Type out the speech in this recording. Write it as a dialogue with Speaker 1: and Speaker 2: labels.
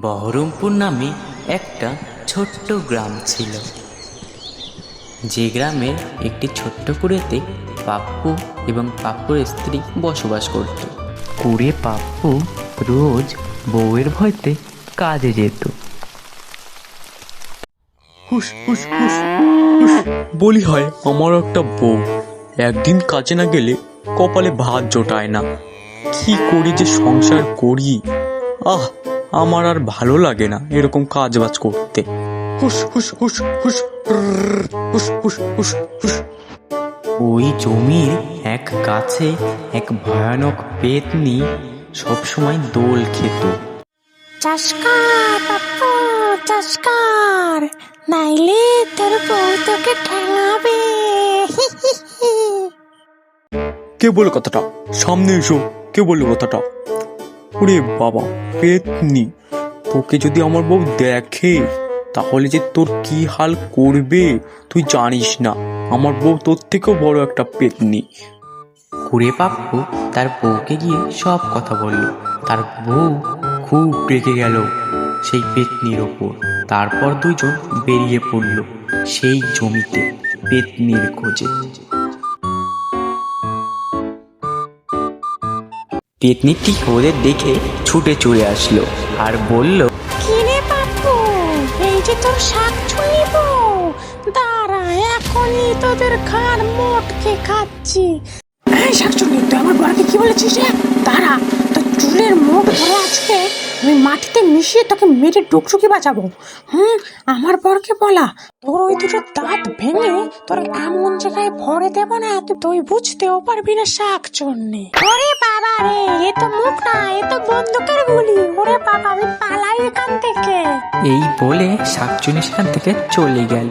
Speaker 1: বহরমপুর নামে একটা ছোট্ট গ্রাম ছিল। যে গ্রামের একটি ছোট্ট কুড়েতে পাপ্পু এবং পাপ্পুর স্ত্রী বসবাস করত। কুড়ে পাপ্পু রোজ বউয়ের ভয়তে কাজে যেত।
Speaker 2: হুস হুস হুস হুস বলি হয় আমার একটা বউ। একদিন কাজে না গেলে কপালে ভাত জোটায় না। কি করি যে সংসার করি? আহ আমার আর ভালো লাগে না এরকম কাজ বাজ করতে হুস হুস হুস হুস হুস হুস হুস হুস
Speaker 1: ওই জমির এক গাছে এক ভয়ানক পেতনি সবসময় দোল খেত।
Speaker 3: চাষকার চাষকার নাইলে তোর বউ তোকে ঠেঙাবে
Speaker 2: কে বলে কথাটা? সামনে এসো কে বলল কথাটা? ওরে বাবা, পেতনি। তোকে যদি আমার বউ দেখে, তাহলে যে তোর কি হাল করবে, তুই জানিস না। আমার বউ তোর থেকেও বড় একটা পেতনি।
Speaker 1: কুড়ে পাপ্পু তার বউকে গিয়ে সব কথা বলল। তার বউ খুব রেগে গেল সেই পেতনির ওপর। তারপর দুজন বেরিয়ে পড়ল সেই জমিতে পেতনির খোঁজে। পেতনি ঠিক ওদের দেখে ছুটে চলে আসলো আর বলল
Speaker 3: কিরে পাপ্পু এই যে তোর শাক ছুঁইব। দাঁড়া এখনই তোদের ঘাড় মোটকে খাচ্ছি। এই শাকচুন্নি তুই আমার বড়কে কি বলেছিস রে? দাঁড়া তোর চুলের মুখ ধরে আজকে আমি মাটিতে মিশিয়ে তোকে মেরে ডুকটুকি বাঁচাবো হুম আমার বরকে বলা। তোর ওই দুটো দাঁত ভেঙে তোর এমন জায়গায় ভরে দেব না তুই- বুঝতেও পারবি না শাক চন্নি এ তো মুখ না, এ তো বন্দুকের গুলি। ওরে বাবা, আমি পালাই এখান থেকে।
Speaker 1: এই বলে শাকচুনি সেখান থেকে চলে গেল।